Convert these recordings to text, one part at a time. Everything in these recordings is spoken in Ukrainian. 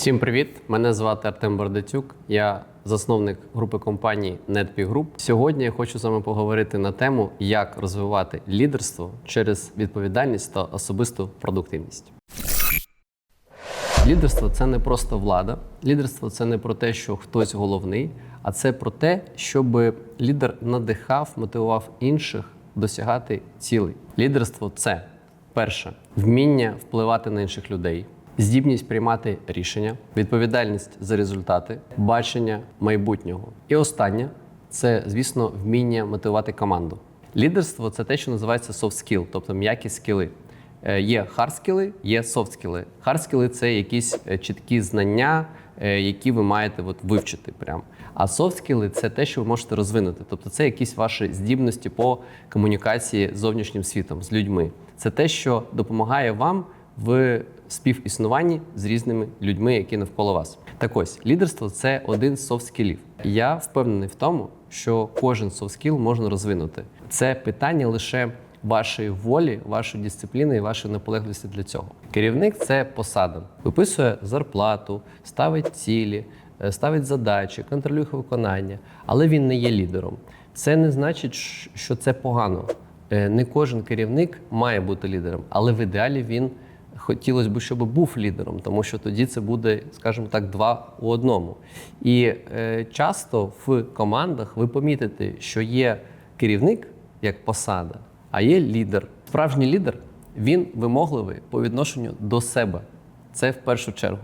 Всім привіт! Мене звати Артем Бардатюк. Я засновник групи компаній NetP Group. Сьогодні я хочу з вами поговорити на тему, як розвивати лідерство через відповідальність та особисту продуктивність. Лідерство це не просто влада. Лідерство це не про те, що хтось головний, а це про те, щоб лідер надихав, мотивував інших досягати цілей. Лідерство це перше вміння впливати на інших людей, здібність приймати рішення, відповідальність за результати, бачення майбутнього. І останнє це, звісно, вміння мотивувати команду. Лідерство це те, що називається soft skill, тобто м'які скіли. Е, Є хардскіли, є софтскіли. Хардскіли це якісь е, чіткі знання, е, які ви маєте от, вивчити. Прям. А софтскіли це те, що ви можете розвинути. Тобто це якісь ваші здібності по комунікації з зовнішнім світом, з людьми. Це те, що допомагає вам в співіснуванні з різними людьми, які навколо вас. Так ось, лідерство це один з софт-скілів. Я впевнений в тому, що кожен софт-скіл можна розвинути. Це питання лише вашої волі, вашої дисципліни і вашої наполегливості для цього. Керівник це посада, виписує зарплату, ставить цілі, е, ставить задачі, контролює виконання, але він не є лідером. Це не значить, що це погано. Е, Не кожен керівник має бути лідером, але в ідеалі він хотілося б, щоб був лідером, тому що тоді це буде, скажімо так, два у одному. І е, часто в командах ви помітите, що є керівник як посада, а є лідер. Справжній лідер він вимогливий по відношенню до себе. Це в першу чергу.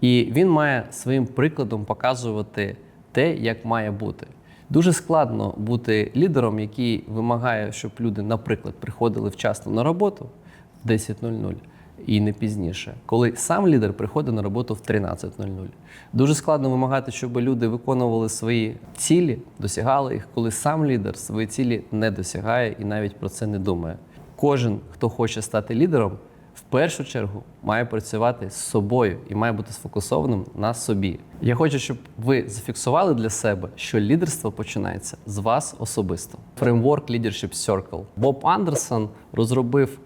І він має своїм прикладом показувати те, як має бути. Дуже складно бути лідером, який вимагає, щоб люди, наприклад, приходили вчасно на роботу в 10.00 і не пізніше, коли сам лідер приходить на роботу в 13.00. Дуже складно вимагати, щоб люди виконували свої цілі, досягали їх, коли сам лідер свої цілі не досягає і навіть про це не думає. Кожен, хто хоче стати лідером, в першу чергу має працювати з собою і має бути сфокусованим на собі. Я хочу, щоб ви зафіксували для себе, що лідерство починається з вас особисто. Фреймворк Leadership Circle. Боб Андерсон розробив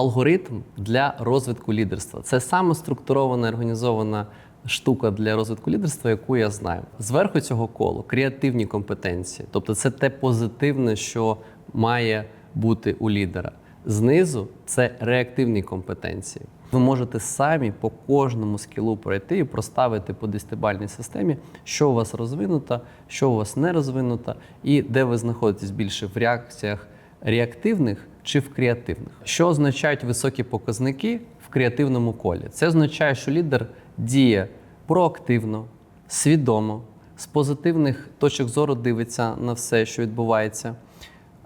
алгоритм для розвитку лідерства. Це саме структурована організована штука для розвитку лідерства, яку я знаю. Зверху цього колу креативні компетенції, тобто це те позитивне, що має бути у лідера. Знизу це реактивні компетенції. Ви можете самі по кожному скілу пройти і проставити по десятибальній системі, що у вас розвинуто, що у вас не розвинуто, і де ви знаходитесь більше в реакціях реактивних чи в креативних. Що означають високі показники в креативному колі? Це означає, що лідер діє проактивно, свідомо, з позитивних точок зору дивиться на все, що відбувається.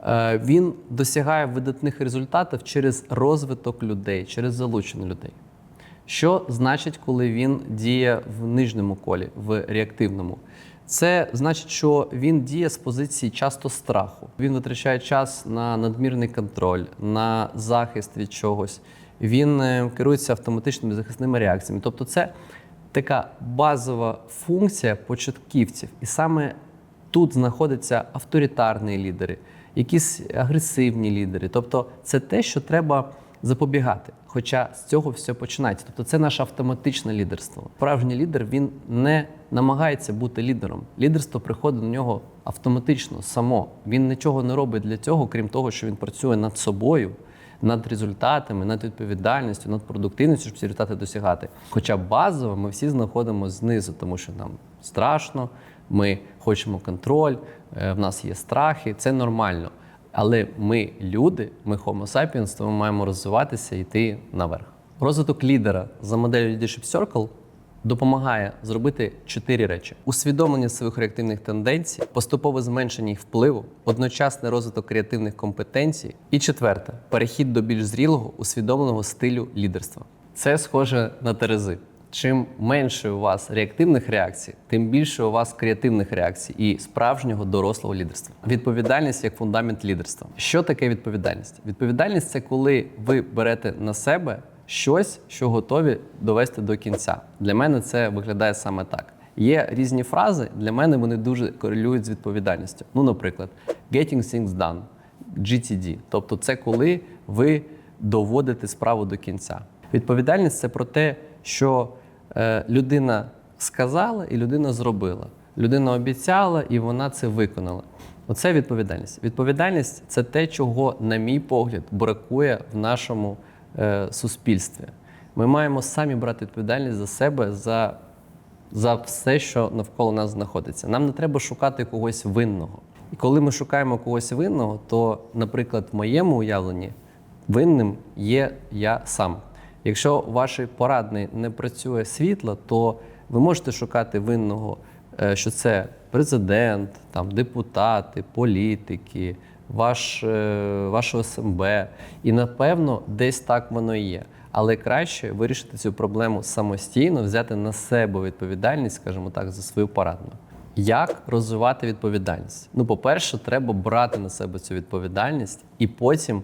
Е, Він досягає видатних результатів через розвиток людей, через залучення людей. Що значить, коли він діє в нижньому колі, в реактивному? Це значить, що він діє з позиції часто страху. Він витрачає час на надмірний контроль, на захист від чогось. Він е, керується автоматичними захисними реакціями. Тобто, це така базова функція початківців. І саме тут знаходяться авторитарні лідери, якісь агресивні лідери. Тобто, це те, що треба запобігати. Хоча з цього все починається. Тобто, це наше автоматичне лідерство. Справжній лідер він не намагається бути лідером. Лідерство приходить до нього автоматично, само. Він нічого не робить для цього, крім того, що він працює над собою. Над результатами, над відповідальністю, над продуктивністю, щоб ці результати досягати. Хоча базово ми всі знаходимося знизу, тому що нам страшно, ми хочемо контроль, е, в нас є страхи, це нормально. Але ми люди, ми Homo sapiens, тому маємо розвиватися і йти наверх. Розвиток лідера за моделлю Leadership Circle допомагає зробити чотири речі: усвідомлення своїх реактивних тенденцій, поступове зменшення їх впливу, одночасний розвиток креативних компетенцій. І четверте перехід до більш зрілого, усвідомленого стилю лідерства. Це схоже на терези. Чим менше у вас реактивних реакцій, тим більше у вас креативних реакцій і справжнього дорослого лідерства. Відповідальність як фундамент лідерства. Що таке відповідальність? Відповідальність це коли ви берете на себе щось, що готові довести до кінця. Для мене це виглядає саме так. Є різні фрази, для мене вони дуже корелюють з відповідальністю. Ну, наприклад, getting things done, GTD. Тобто, це коли ви доводите справу до кінця. Відповідальність це про те, що людина сказала і людина зробила. Людина обіцяла і вона це виконала. Оце відповідальність. Відповідальність це те, чого, на мій погляд, бракує в нашому е, суспільстві. Ми маємо самі брати відповідальність за себе, за, за все, що навколо нас знаходиться. Нам не треба шукати когось винного. І коли ми шукаємо когось винного, то, наприклад, в моєму уявленні винним є я сам. Якщо в вашій порадний не працює світло, то ви можете шукати винного, е, що це президент, там, депутати, політики, ваш, е, ваше СМБ. І напевно десь так воно і є. Але краще вирішити цю проблему самостійно, взяти на себе відповідальність, скажімо так, за свою порадну. Як розвивати відповідальність? Ну, по-перше, треба брати на себе цю відповідальність і потім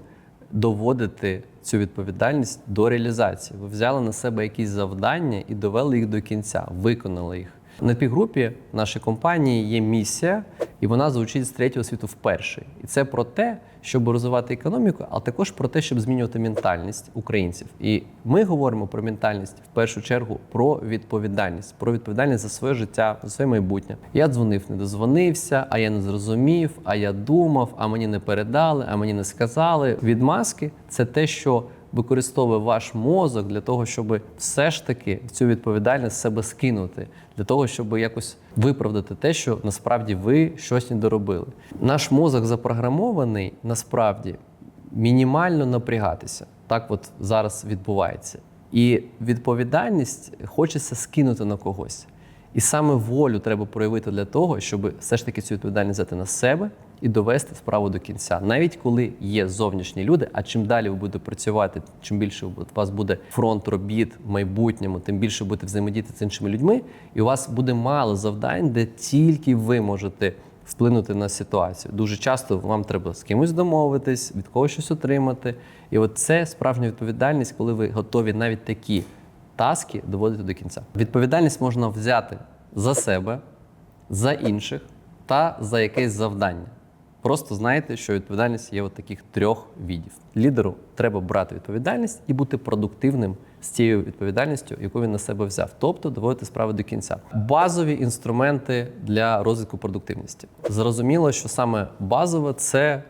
доводити цю відповідальність до реалізації. Ви взяли на себе якісь завдання і довели їх до кінця, виконали їх. На півгрупі нашої компанії є місія, і вона звучить з третього світу вперше. І це про те, щоб розвивати економіку, а також про те, щоб змінювати ментальність українців. І ми говоримо про ментальність в першу чергу про відповідальність, про відповідальність за своє життя, за своє майбутнє. Я дзвонив, не дозвонився, а я не зрозумів, а я думав, а мені не передали, а мені не сказали. Відмазки це те, що використовує ваш мозок для того, щоб все ж таки цю відповідальність з себе скинути, для того, щоб якось виправдати те, що насправді ви щось не доробили. Наш мозок запрограмований насправді мінімально напрягатися. Так от зараз відбувається. І відповідальність хочеться скинути на когось. І саме волю треба проявити для того, щоб все ж таки цю відповідальність взяти на себе і довести справу до кінця. Навіть коли є зовнішні люди, а чим далі ви будете працювати, чим більше у вас буде фронт робіт в майбутньому, тим більше будете взаємодіяти з іншими людьми, і у вас буде мало завдань, де тільки ви можете вплинути на ситуацію. Дуже часто вам треба з кимось домовитись, від когось щось отримати. І от це справжня відповідальність, коли ви готові навіть такі таски доводити до кінця. Відповідальність можна взяти за себе, за інших та за якесь завдання. Просто знайте, що відповідальність є от таких трьох відів. Лідеру треба брати відповідальність і бути продуктивним з цією відповідальністю, яку він на себе взяв, тобто доводити справи до кінця. Базові інструменти для розвитку продуктивності. Зрозуміло, що саме базове це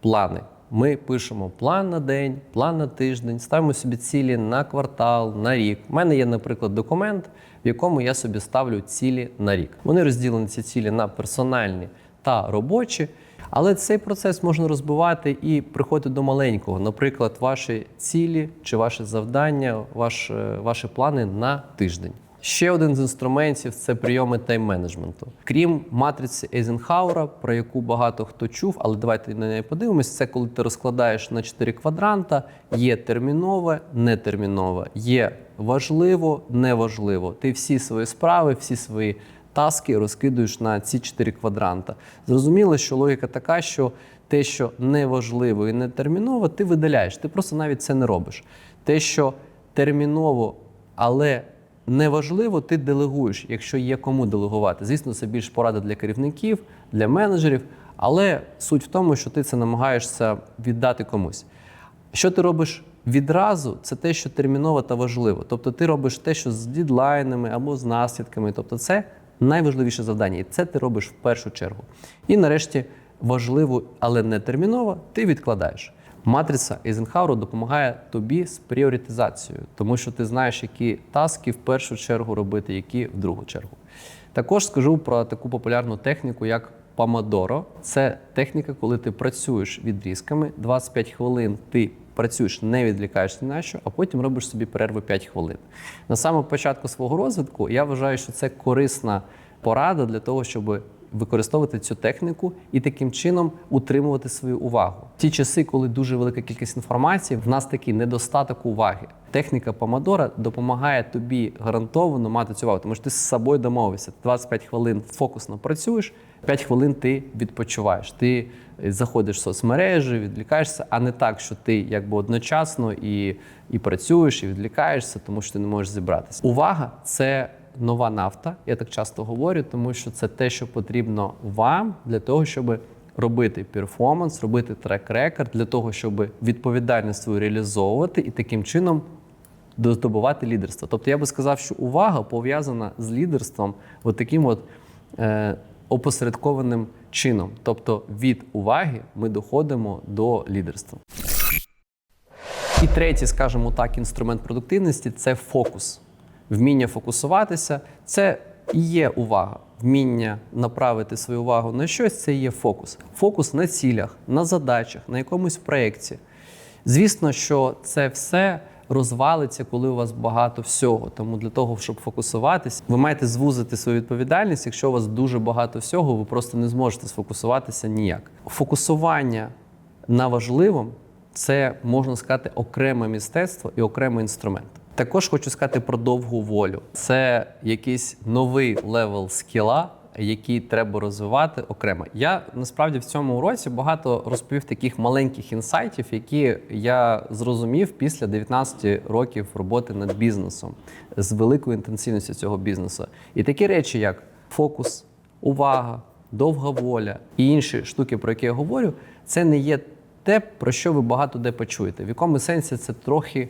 плани. Ми пишемо план на день, план на тиждень, ставимо собі цілі на квартал, на рік. У мене є, наприклад, документ, в якому я собі ставлю цілі на рік. Вони розділені ці цілі на персональні та робочі. Але цей процес можна розбивати і приходити до маленького. Наприклад, ваші цілі чи ваше завдання, ваш, е, ваші плани на тиждень. Ще один з інструментів це прийоми тайм-менеджменту. Крім матриці Ейзенхаура, про яку багато хто чув, але давайте на неї подивимось. Це коли ти розкладаєш на чотири квадранта, є термінове, нетермінове, є важливо, неважливо. Ти всі свої справи, всі свої таски розкидуєш на ці чотири квадранта. Зрозуміло, що логіка така, що те, що неважливо і нетерміново, ти видаляєш. Ти просто навіть це не робиш. Те, що терміново, але неважливо, ти делегуєш, якщо є кому делегувати. Звісно, це більш порада для керівників, для менеджерів, але суть в тому, що ти це намагаєшся віддати комусь. Що ти робиш відразу, це те, що терміново та важливо. Тобто ти робиш те, що з дідлайнами або з наслідками. Тобто, це найважливіше завдання, і це ти робиш в першу чергу. І нарешті важливо, але не терміново, ти відкладаєш. Матриця Ейзенхауру допомагає тобі з пріоритизацією, тому що ти знаєш, які таски в першу чергу робити, які в другу чергу. Також скажу про таку популярну техніку, як Помодоро. Це техніка, коли ти працюєш відрізками, 25 хвилин ти працюєш, не відлікаєшся ні на що, а потім робиш собі перерву 5 хвилин. На самому початку свого розвитку я вважаю, що це корисна порада для того, щоб використовувати цю техніку і таким чином утримувати свою увагу. Ті часи, коли дуже велика кількість інформації, в нас такий недостаток уваги. Техніка Помодора допомагає тобі гарантовано мати цю увагу, тому що ти з собою домовився. 25 хвилин фокусно працюєш, 5 хвилин ти відпочиваєш. Ти заходиш в соцмережі, відлікаєшся, а не так, що ти якби одночасно і, і працюєш, і відлікаєшся, тому що ти не можеш зібратися. Увага це нова нафта. Я так часто говорю, тому що це те, що потрібно вам для того, щоб робити перформанс, робити трек-рекорд, для того, щоб відповідальність свою реалізовувати і таким чином здобувати лідерство. Тобто я би сказав, що увага пов'язана з лідерством от таким от е, опосередкованим чином. Тобто від уваги ми доходимо до лідерства. І третій, скажімо так, інструмент продуктивності це фокус. Вміння фокусуватися це і є увага. Вміння направити свою увагу на щось це і є фокус. Фокус на цілях, на задачах, на якомусь проєкті. Звісно, що це все розвалиться, коли у вас багато всього. Тому для того, щоб фокусуватися, ви маєте звузити свою відповідальність. Якщо у вас дуже багато всього, ви просто не зможете сфокусуватися ніяк. Фокусування на важливому це можна сказати окреме мистецтво і окремий інструмент. Також хочу сказати про довгу волю. Це якийсь новий левел скіла, який треба розвивати окремо. Я насправді в цьому уроці багато розповів таких маленьких інсайтів, які я зрозумів після 19 років роботи над бізнесом з великою інтенсивністю цього бізнесу. І такі речі, як фокус, увага, довга воля і інші штуки, про які я говорю, це не є те, про що ви багато де почуєте. В якому сенсі це трохи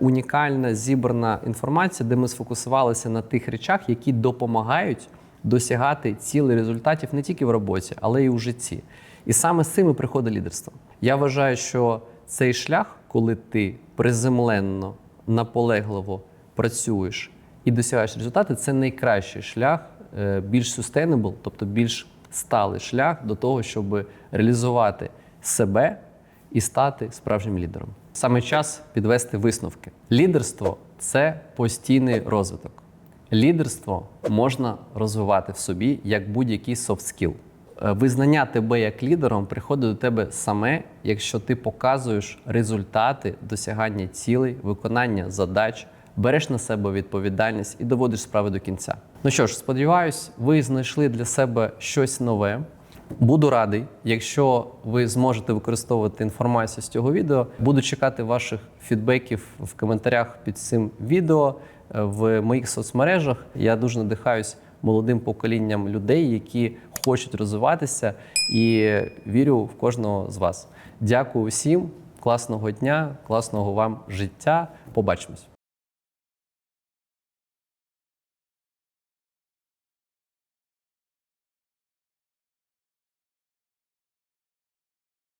унікальна зібрана інформація, де ми сфокусувалися на тих речах, які допомагають досягати цілей результатів не тільки в роботі, але й у житті. І саме з цим приходить лідерство. Я вважаю, що цей шлях, коли ти приземленно, наполегливо працюєш і досягаєш результати, це найкращий шлях, е, більш sustainable, тобто більш сталий шлях до того, щоб реалізувати себе і стати справжнім лідером. Саме час підвести висновки. Лідерство це постійний розвиток. Лідерство можна розвивати в собі як будь-який soft skill. Е, Визнання тебе як лідером приходить до тебе саме, якщо ти показуєш результати досягання цілей, виконання задач, береш на себе відповідальність і доводиш справи до кінця. Ну що ж, сподіваюсь, ви знайшли для себе щось нове. Буду радий, якщо ви зможете використовувати інформацію з цього відео. Буду чекати ваших фідбеків в коментарях під цим відео е, в моїх соцмережах. Я дуже надихаюсь молодим поколінням людей, які хочуть розвиватися, і вірю в кожного з вас. Дякую всім, класного дня, класного вам життя. Побачимось.